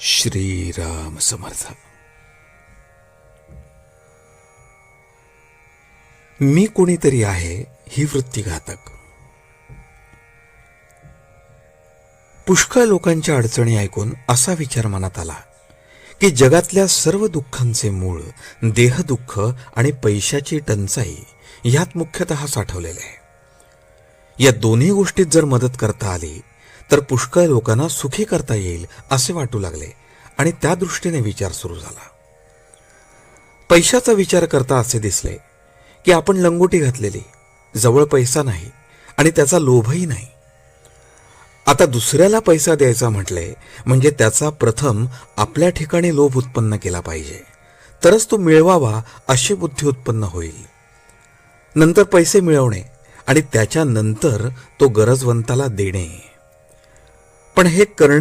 श्रीराम समर्थ. मी कोणीतरी आहे ही वृत्ती घातक पुष्कळ लोकांच्या अडचणी ऐकून असा विचार मनात आला की जगातल्या सर्व दुःखांचे मूळ देहदुःख आणि पैशाची टंचाई यात मुख्यतः साठवलेले आहे. या दोन्ही गोष्टीत जर मदत करता आली तर पुष्कळ लोकांना सुखी करता येईल असे वाटू लागले. आणि त्या दृष्टीने विचार सुरू झाला. पैशाचा विचार करता असे दिसले की आपण लंगोटी घातलेली जवळ पैसा नाही आणि त्याचा लोभही नाही. आता दुसऱ्याला पैसा द्यायचा म्हटले म्हणजे त्याचा प्रथम आपल्या ठिकाणी लोभ उत्पन्न केला पाहिजे. तरच तो मिळवावा अशी बुद्धी उत्पन्न होईल. नंतर पैसे मिळवणे आणि त्याच्यानंतर तो गरजवंताला देणे. पण हे करणे